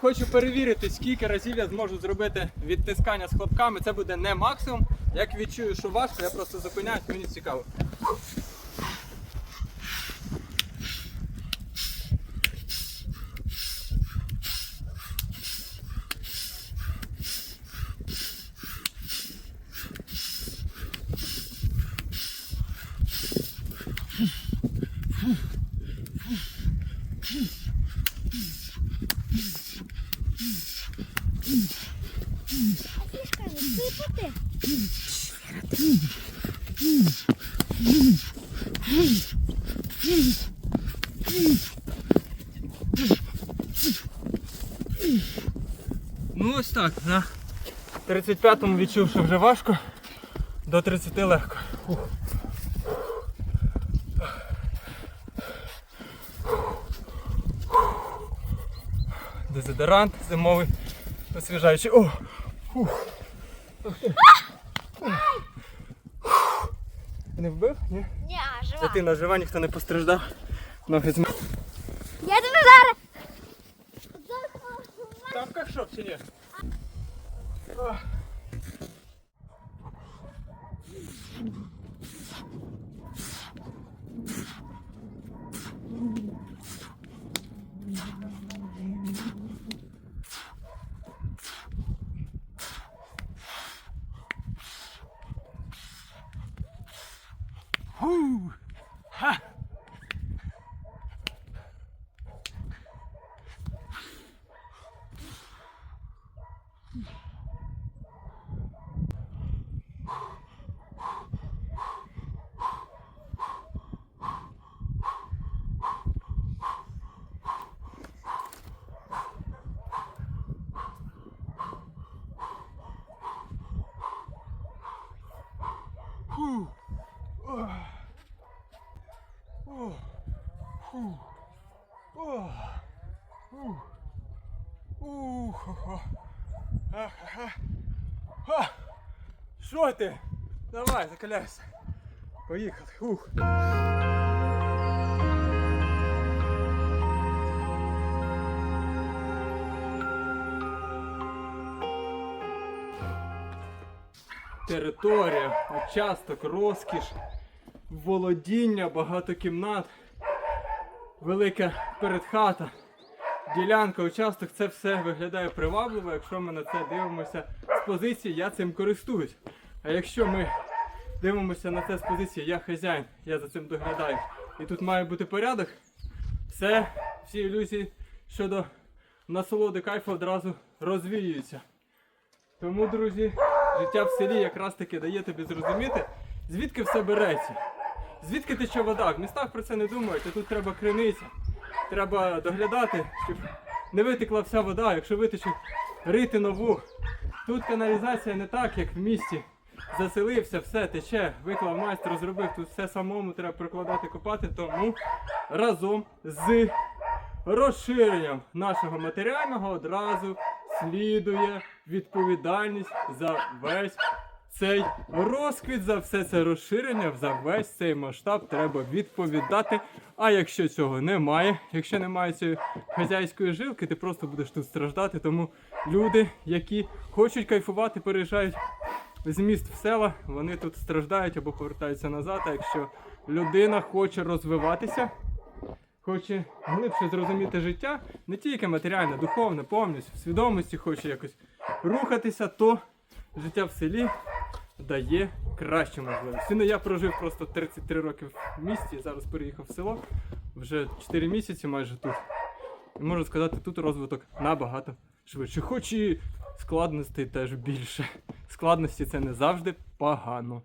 Хочу перевірити, скільки разів я зможу зробити відтискання з хлопками. Це буде не максимум. Як відчую, що важко, я просто зупиняюсь, мені цікаво. Ну ось так, на 35-му відчув, що вже важко, до 30 легко. Фух. Дезодорант зимовий, освіжаючий. О! Фух. Не вбив? Ні? Ні, жива. Дитина жива, ніхто не постраждав. Ноги зм... Я тебе зараз. Там як шок чи ні? О. Фу. Ха. Ух. охо. Ах-ха-ха. Ха. Що ти? Давай, закаляйся. Поїхали. Ух. Територія, участок, розкіш, володіння, багато кімнат, велика передхата, ділянка, участок, це все виглядає привабливо. Якщо ми на це дивимося з позиції, я цим користуюсь. А якщо ми дивимося на це з позиції, я хазяїн, я за цим доглядаю, і тут має бути порядок, все, всі ілюзії щодо насолоди кайфу одразу розвіюються. Тому, друзі, життя в селі якраз таки дає тобі зрозуміти, звідки все береться. Звідки тече вода? В містах про це не думають, а тут треба криниця. Треба доглядати, щоб не витекла вся вода, якщо витече, рити нову. Тут каналізація не так, як в місті. Заселився, все тече, виклав майстер, зробив, тут все самому треба прикладати, копати, тому разом з розширенням нашого матеріального одразу слідує відповідальність за весь цей розквіт, за все це розширення, за весь цей масштаб треба відповідати. А якщо цього немає, якщо немає цієї хазяйської жилки, ти просто будеш тут страждати. Тому люди, які хочуть кайфувати, переїжджають з міст в села, вони тут страждають або повертаються назад. А якщо людина хоче розвиватися, хоче глибше зрозуміти життя, не тільки матеріальне, духовне, повністю, в свідомості хоче якось рухатися, то життя в селі дає кращі можливості. Ну я прожив просто 33 роки в місті, зараз переїхав в село, вже 4 місяці майже тут. І можу сказати, тут розвиток набагато швидше. Хоч і складностей теж більше. Складності це не завжди погано.